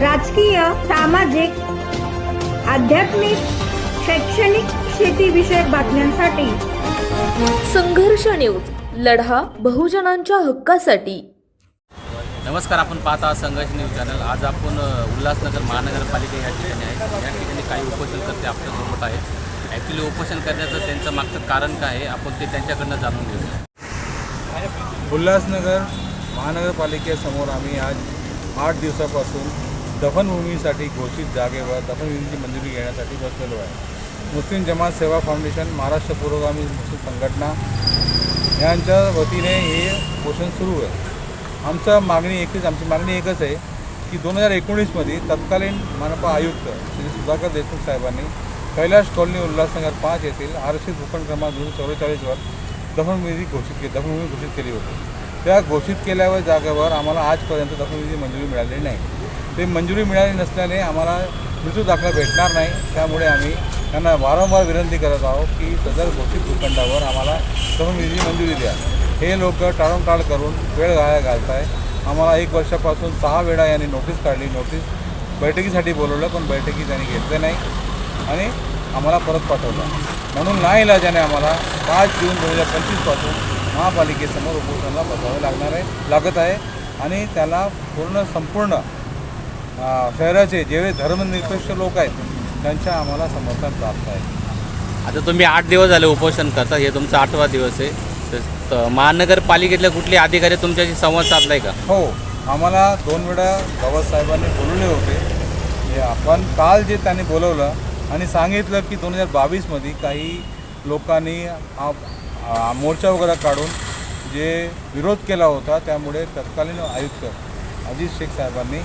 राजकीय सामाजिक आध्यात्मिक शैक्षणिक शेतीविषयक बातम्यांसाठी. संघर्ष न्यूज लढा बहुजनांच्या हक्कासाठी. नमस्कार आपण पाहत संघर्ष न्यूज चॅनल. आज आपण उल्हासनगर महानगरपालिका या ठिकाणी आहे. या ठिकाणी काही उपोषणकर्ते आपल्यासोबत आहेत. ॲक्च्युली उपोषण करण्याचं त्यांचं मागचं कारण काय आहे आपण ते त्यांच्याकडनं जाणून घेऊया उल्हासनगर महानगरपालिकेसमोर आम्ही आज आठ दिवसापासून दफनभूमीसाठी घोषित जागेवर दफनभूमीची मंजुरी घेण्यासाठी बसलेलो आहे. मुस्लिम जमात सेवा फाउंडेशन महाराष्ट्र पुरोगामी मुस्लिम संघटना यांच्या वतीने हे पोषण सुरू आहे. आमचं मागणी एकच आमची मागणी एकच आहे की दोन हजार एकोणीसमध्ये तत्कालीन मनपा आयुक्त श्री सुधाकर देशमुख साहेबांनी कैलाश कॉलनी उल्हासनगर पाच येथील आरक्षित भूखंड क्रमांक दोनशे चौवेचाळीसवर दफनविधी घोषित केली दफनभूमी घोषित केली होती. त्या घोषित केल्यावर जागेवर आम्हाला आजपर्यंत दफनविधी मंजुरी मिळालेली नाही. ते मंजुरी मिळाली नसल्याने आम्हाला मृत्यू दाखला भेटणार नाही. त्यामुळे आम्ही त्यांना वारंवार विनंती करत आहोत की सदर घोषित भूखंडावर आम्हाला दफनविधी मंजुरी द्या. हे लोक टाळून करून वेळ घाया घालत आहे आम्हाला एक वर्षापासून सहा वेळा यांनी नोटीस काढली. नोटीस बैठकीसाठी बोलवलं पण बैठकी त्यांनी घेतले नाही आणि आम्हाला परत पाठवलं. म्हणून ना इलाजाने आम्हाला पाच जून दोन हजार पंचवीसपासून महापालिकेसमोर उपोषणाला बसावं लागणार आहे लागत आहे आणि त्याला पूर्ण संपूर्ण शहराचे जे धर्मनिरपेक्ष लोक आहेत त्यांच्या आम्हाला समर्थन प्राप्त आहे. आता तुम्ही आठ दिवस झाले उपोषण करता हे तुमचा आठवा दिवस आहे. तर महानगरपालिकेतल्या कुठले अधिकारी तुमच्याशी संवाद साधलाय का? हो आम्हाला दोन वेळा साहेबांनी बोलवले होते. आपण काल जे त्यांनी बोलवलं आणि सांगितलं की दोन हजार बावीसमध्ये काही लोकांनी मोर्चा वगैरे काढून जे विरोध केला होता त्यामुळे तत्कालीन आयुक्त अजित शेख साहेबांनी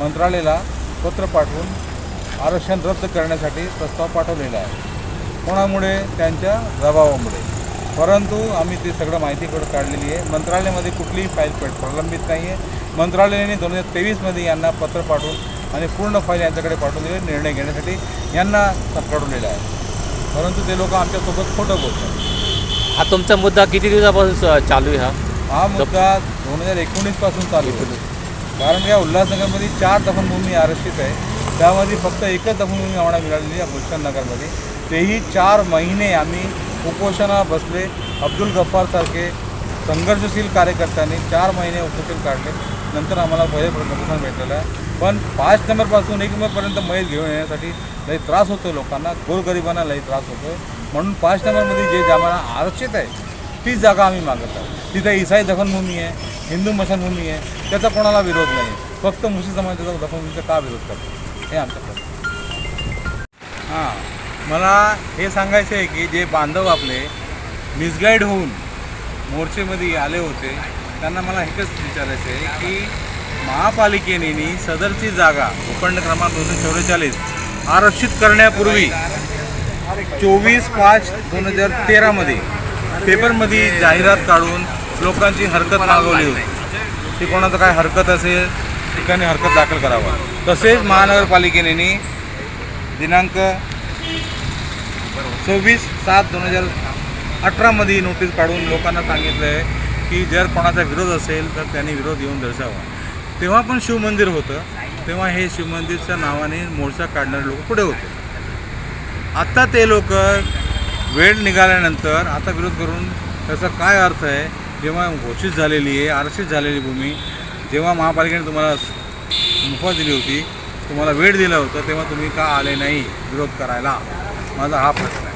मंत्रालयाला पत्र पाठवून आरक्षण रद्द करण्यासाठी प्रस्ताव पाठवलेला आहे. कोणामुळे? त्यांच्या दबावामुळे. परंतु आम्ही ते सगळं माहिती करून काढलेली आहे. मंत्रालयामध्ये कुठलीही फाईल पेट प्रलंबित नाही आहे मंत्रालयाने दोन हजार तेवीसमध्ये यांना पत्र पाठवून आणि पूर्ण फाईल यांच्याकडे पाठवून दिले निर्णय घेण्यासाठी यांना कळवलेला आहे. परंतु ते लोक आमच्यासोबत खोटं बोलतात. हा तुमचा मुद्दा किती दिवसापासून चालू आहे हा? हा मुद्दा दोन हजार एकोणीसपासून चालू आहे. कारण या उल्हासनगरमध्ये चार दफनभूमी आरक्षित आहे. त्यामध्ये फक्त एकच दफनभूमी आम्हाला मिळालेली आहे गुलशन नगरमध्ये. तेही चार महिने आम्ही उपोषणा बसले अब्दुल गफ्फारसारखे संघर्षशील कार्यकर्त्यांनी चार महिने उपोषण काढले. नंतर आम्हाला पहिले प्रमोशन भेटलेलं आहे. पण पाच नंबरपासून एक नंबरपर्यंत मैल घेऊन येण्यासाठी लई त्रास होतो लोकांना. गोरगरिबांना लई त्रास होतो म्हणून पाच नंबरमध्ये जे जामाना आरक्षित आहे तीच जागा आम्ही मागत आहोत. तिथे इसाई दफनभूमी आहे हिंदू मशानभूमी आहे त्याचा कोणाला विरोध नाही. फक्त मुस्लिम समाजाचा दफनभूमीचा का विरोध करतो? हे आमचं प्रश्न हां मला हे सांगायचं आहे की जे बांधव आपले मिसगाईड होऊन मोर्चेमध्ये आले होते त्यांना मला एकच विचारायचं आहे की महापालिकेने सदरची जागा भूखंड क्रमांक दोनशे चौवेचाळीस आरक्षित करण्यापूर्वी चोवीस पाच दोन हजार तेरामध्ये पेपरमध्ये जाहिरात काढून लोकांची हरकत मागवली होती. ती कोणाचं काय हरकत असेल ठिकाणी हरकत दाखल करावा. तसेच महानगरपालिकेने दिनांक सव्वीस सात दोन हजार अठरामध्ये नोटीस काढून लोकांना सांगितलं आहे की जर कोणाचा विरोध असेल तर त्यांनी विरोध येऊन दर्शावा तेव्हा पण शिवमंदिर होतं. तेव्हा हे शिवमंदिरच्या नावाने मोर्चा काढणारे लोक पुढे होते. आत्ता ते लोक वेळ निघाल्यानंतर आता विरोध करून त्याचा काय अर्थ आहे? जेव्हा घोषित झालेली आहे आरक्षित झालेली भूमी जेव्हा महापालिकेने तुम्हाला मुफा दिली होती तुम्हाला वेळ दिला होता तेव्हा तुम्ही का आले नाही विरोध करायला? माझा हा प्रश्न आहे.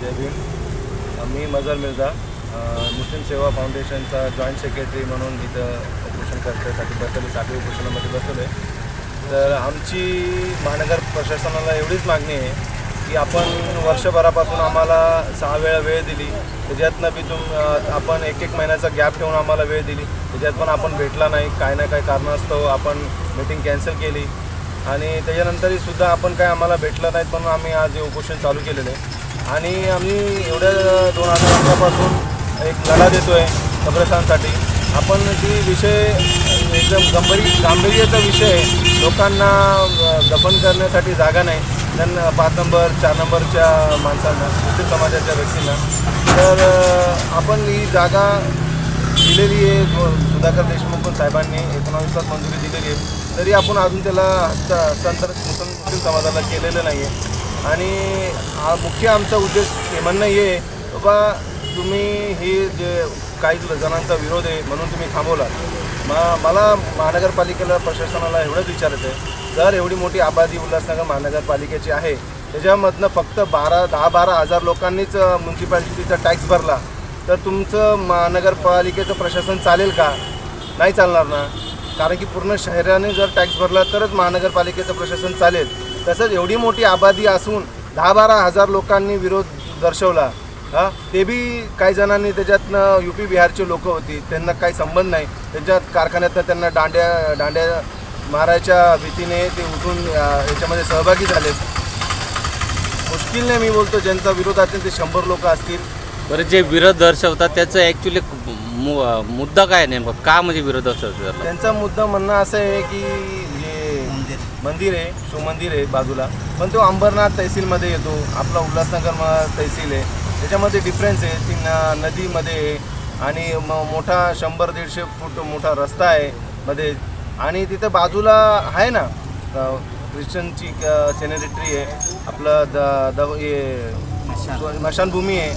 जय भीम. मी मजर मिर्झा मुस्लिम सेवा फाउंडेशनचा जॉईंट सेक्रेटरी म्हणून इथं उपोषण करण्यासाठी बसलेलो साखळी उपोषणामध्ये बसलेलो आहे तर आमची महानगर प्रशासनाला एवढीच मागणी आहे की आपण वर्षभरापासून आम्हाला सहा वेळा वेळ दिली त्याच्यातनं बी तुम आपण एक एक महिन्याचा गॅप ठेवून आम्हाला वेळ दिली त्याच्यात पण आपण भेटला नाही काय ना काय कारणास्तव आपण मीटिंग कॅन्सल केली. आणि त्याच्यानंतरही सुद्धा आपण काय आम्हाला भेटलं नाहीत पण आम्ही आज हे उपोषण चालू केलेलं आहे. आणि आम्ही एवढ्या दोन हजार अकरापासून एक लढा देतो आहे कब्रस्तानसाठी आपण ती विषय एकदम गंभीर गांभीर्याचा विषय आहे लोकांना अ, दफन करण्यासाठी जागा नाही. त्यांना uh, पाच नंबर चार नंबरच्या माणसांना मुस्लिम समाजाच्या व्यक्तींना. तर uh, आपण ही जागा दिलेली आहे सुधाकर देशमुख साहेबांनी एकोणावीसलाच मंजुरी दिलेली आहे. तरी आपण अजून त्याला हस्ता हस्तांतर मुस्लिम मुस्लिम समाजाला केलेलं नाही आहे आणि हा मुख्य आमचा उद्देश हे म्हणणं हे आहे, बाबा तुम्ही हे जे काही जणांचा विरोध आहे म्हणून तुम्ही थांबवला मा मला महानगरपालिकेला प्रशासनाला एवढंच विचारायचं आहे. जर एवढी मोठी आबादी उल्हासनगर महानगरपालिकेची आहे त्याच्यामधनं फक्त बारा दहा बारा हजार लोकांनीच म्युन्सिपॅलिटीचा टॅक्स भरला तर तुमचं महानगरपालिकेचं प्रशासन चालेल का? नाही चालणार ना. कारण की पूर्ण शहराने जर टॅक्स भरला तरच महानगरपालिकेचं प्रशासन चालेल. तसंच एवढी मोठी आबादी असून दहा बारा हजार लोकांनी विरोध दर्शवला हा? ते बी काही जणांनी त्याच्यातनं यू पी बिहारचे लोक होती त्यांना काही संबंध नाही. त्यांच्यात कारखान्यातनं त्यांना दांड्या दांड्या मारायच्या भीतीने ते उठून याच्यामध्ये सहभागी झालेत. मुश्किलने मी बोलतो ज्यांचा विरोध असेल ते शंभर लोक असतील. बरं जे विरोध दर्शवतात त्याचं ॲक्च्युली मुद्दा काय नेमकं? का म्हणजे विरोध दर्शवतात? त्याला त्यांचा मुद्दा म्हणणं असं आहे की जे मंदिर आहे शिवमंदिर आहे बाजूला. पण तो अंबरनाथ तहसीलमध्ये येतो. आपला उल्हासनगर तहसील आहे. त्याच्यामध्ये डिफरन्स आहे. ती न नदीमध्ये आणि म मोठा शंभर दीडशे फूट मोठा रस्ता आहे मध्ये. आणि तिथं बाजूला आहे ना ख्रिश्चनची सेनेटरी आहे. आपलं द द हे स्मशानभूमी आहे.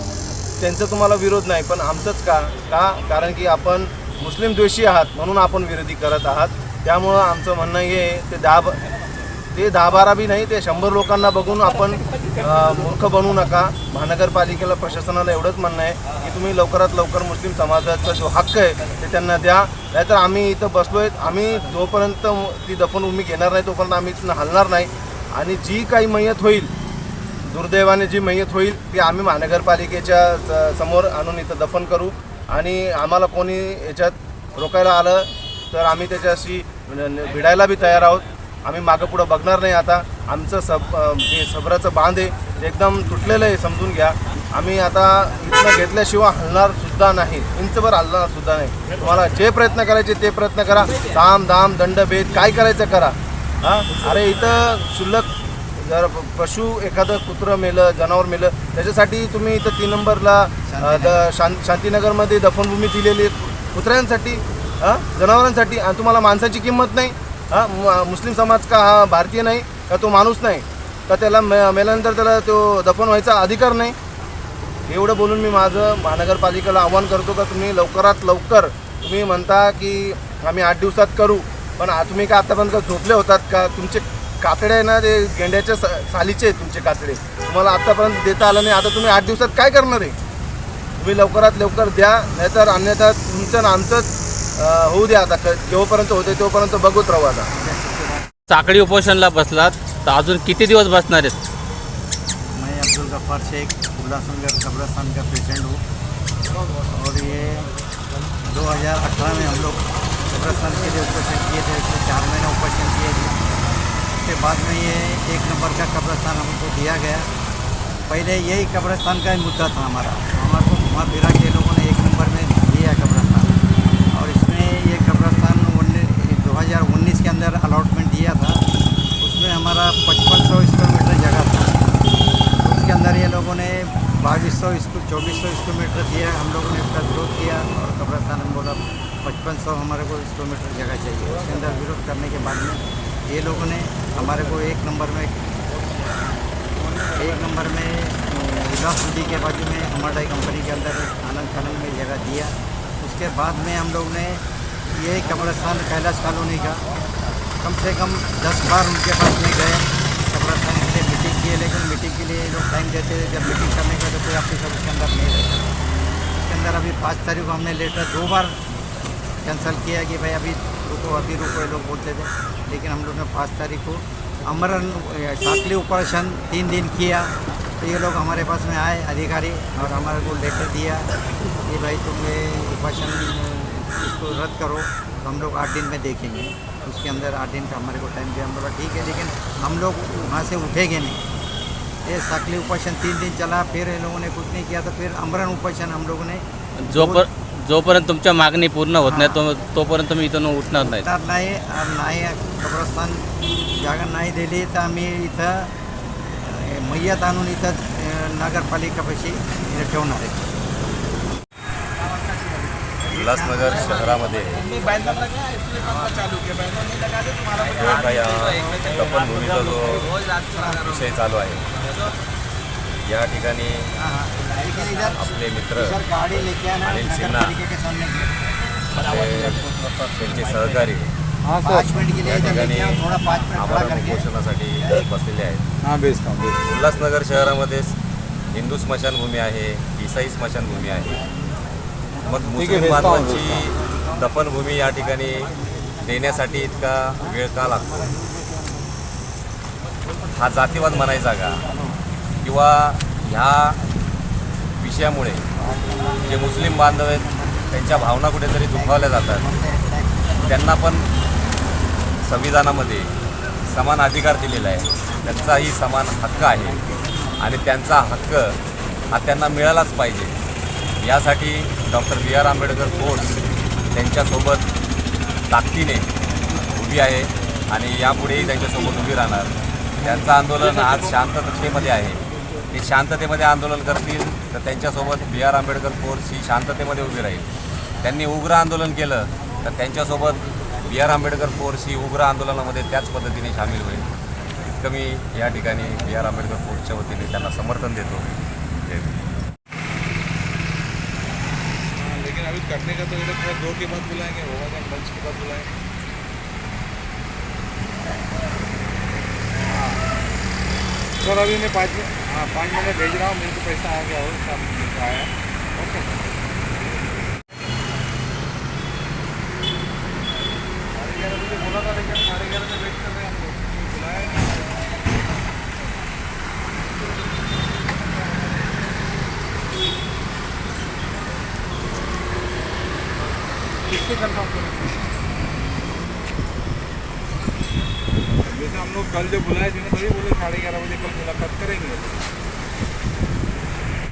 त्यांचा तुम्हाला विरोध नाही पण आमचंच का? का? कारण की आपण मुस्लिम द्वेषी आहात म्हणून आपण विरोधी करत आहात. त्यामुळं आमचं म्हणणं हे ते दहा ब- ते दहा बारा बी नाही ते शंभर लोकांना बघून आपण मूर्ख बनू नका. महानगरपालिकेला प्रशासनाला एवढंच म्हणणं आहे की तुम्ही लवकरात लवकर मुस्लिम समाजाचा जो हक्क आहे ते त्यांना द्या. नाहीतर आम्ही इथं बसलो आहेत आम्ही जोपर्यंत ती दफनभूमी घेणार नाही तोपर्यंत आम्ही इथून हलणार नाही. आणि जी काही मयत होईल दुर्दैवाने जी मयत होईल ती आम्ही महानगरपालिकेच्या स- समोर आणून इथं दफन करू. आणि आम्हाला कोणी याच्यात रोकायला आलं तर आम्ही त्याच्याशी भिडायला बी तयार आहोत. आम्ही मागं पुढं बघणार नाही आता. आमचं सब जे सबराचं बांध आहे ते एकदम तुटलेलं आहे समजून घ्या. आम्ही आता इथनं घेतल्याशिवाय हलणार सुद्धा नाही. इंचभर हलणार सुद्धा नाही. तुम्हाला जे प्रयत्न करायचे ते प्रयत्न करा. दाम दाम दंड भेद काय करायचं करा. हां? अरे इथं क्षुल्लक जर पशु एखादं कुत्रं मेलं जनावर मेलं त्याच्यासाठी तुम्ही इथं तीन नंबरला शां शांतीनगरमध्ये दफनभूमी दिलेली कुत्र्यांसाठी हां जनावरांसाठी आणि तुम्हाला माणसाची किंमत नाही. हां मु- मुस्लिम समाज का हा भारतीय नाही का तो माणूस नाही का त्याला मे मेल्यानंतर त्याला तो दफन व्हायचा अधिकार नाही? एवढं बोलून मी माझं महानगरपालिकेला आव्हान करतो का तुम्ही लवकरात लवकर तुम्ही म्हणता की आम्ही आठ दिवसात करू पण तुम्ही का आतापर्यंत झोपले होतात का? तुमचे कातडे आहे ना ते गेंड्याच्या सा- सालीचे आहेत तुमचे कातडे. तुम्हाला आत्तापर्यंत देता आलं नाही आता तुम्ही आठ दिवसात काय करणार आहे? तुम्ही लवकरात लवकर द्या नाहीतर अन्यथा तुमचं आणि आमचंच होऊ द्या आता जेव्हापर्यंत होते तेव्हापर्यंत बघूच राहू आता. साखळी उपोषणला बसलात तर अजून किती दिवस बसणार आहेत? मैं अब्दुल गफ्फार शेख उल्लासनगर कब्रस्तान का प्रेसिडेंट हूँ। और ये 2018 में हम लोग कब्रस्तान के लिए उपोषण किए थे इसमें चार महीने उपोषण किए थे। उसके बाद में ये एक नंबर का कब्रस्तान हमको दिया गया। पहले यही कब्रस्तान का ही मुद्दा था हमारा। हमारे को घुमा फिरा के लोगों ने एक नंबर में 2019 के अंदर अलाटमेंट दिया था, उसमें हमारा पचपन सौ स्क्वायर मीटर जगह था। तो उसके अंदर ये लोगों ने बाईस सौ, चौबीस सौ स्क्वायर मीटर दिया, हम लोगों ने उसका विरोध किया और कब्रस्तान ने बोला, पचपन सौ हमारे को स्क्वायर मीटर जगह चाहिए। उसके अंदर विरोध करने के बाद में ये लोगों ने हमारे को एक नंबर में, एक नंबर में जिला नदी के बाजू में, हमारा कंपनी के अंदर आनंद खनन में जगह दिया। उसके बाद में हम लोग ने ये कब्रस्तान कैलाश कॉलोनी का। कम से कम दस बार उनके पास में गए कब्रस्तान के लिए मीटिंग किए, लेकिन मीटिंग के लिए लोग टाइम देते थे जब मीटिंग करने का तो कोई ऑफिसर उसके अंदर नहीं रहता। उसके अंदर अभी पाँच तारीख को हमने लेटर दो बार कैंसिल किया कि भाई अभी रुको अभी रुको, ये लोग बोलते थे। लेकिन हम लोग ने पाँच तारीख को अमरन साकली ऑपरेशन तीन दिन किया। तो ये लोग हमारे पास में आए, अधिकारी, और हमारे को लेटर दिया कि भाई तुम ये ऑपरेशन इसको रद्द करो। तो हम लोग आठ दिन में देखेंगे। उसके अंदर आठ दिन का हमारे को टाइम दिया। हम बोला ठीक है लेकिन हम लोग वहाँ से उठेंगे नहीं। ये सकली उपोषण तीन दिन चला फिर इन लोगों ने कुछ नहीं किया तो फिर अमरन उपोषण हम लोगों ने जोपर जोपर्यंत तुमच्या मागणी पूर्ण होत नाही तो तोपर्यंत तुम्ही इथून उठणार नाहीत तर नाही नाही कब्रस्तान जागा नाही दिली तर आम्ही इथं मय्यत आणून इथं नगरपालिकापाशी इथं ठेवणार आहे. उल्हासनगर शहरामध्ये दफनभूमीचा जो विषय चालू आहे या ठिकाणी आपले मित्र अनिल सिन्हा त्यांचे सहकारी या ठिकाणी उपोषणासाठी बसलेले आहेत. उल्हासनगर शहरामध्येच हिंदू स्मशानभूमी आहे ईसाई स्मशानभूमी आहे. मग मुस्लिम बांधवांची दफनभूमी या ठिकाणी देण्यासाठी इतका वेळ का लागतो? हा जातीवाद म्हणायचा का? किंवा ह्या विषयामुळे जे मुस्लिम बांधव आहेत त्यांच्या भावना कुठेतरी दुखावल्या जातात. त्यांना पण संविधानामध्ये समान अधिकार दिलेला आहे. त्यांचाही समान हक्क आहे. आणि त्यांचा हक्क हा त्यांना मिळालाच पाहिजे. यासाठी डॉक्टर बी आर आंबेडकर फोर्स त्यांच्यासोबत ताकदीने उभी आहे आणि यापुढेही त्यांच्यासोबत उभी राहणार. त्यांचं आंदोलन आज शांततेमध्ये आहे. ते शांततेमध्ये आंदोलन करतील तर त्यांच्यासोबत बी आर आंबेडकर फोर्स ही शांततेमध्ये उभी राहील. त्यांनी उग्र आंदोलन केलं तर त्यांच्यासोबत बी आर आंबेडकर फोर्स ही उग्र आंदोलनामध्ये त्याच पद्धतीने सामील होईल. इतकं मी या ठिकाणी बी आर आंबेडकर फोर्सच्या वतीने त्यांना समर्थन देतो. करने का तो ये खैर दो के बाद बुलाएँगे, होगा क्या? लंच के बाद बुलाएँगे। हाँ। सर, अभी मैं पाँच हाँ पाँच मिनट भेज रहा हूँ, मेरे को पैसा आ गया, और सब आया ओके। किससे कंफर्म करेंगे जैसे हम लोग कल जो बुलाए थे ना तभी बोले साढ़े ग्यारह बजे कल मुलाकात करेंगे।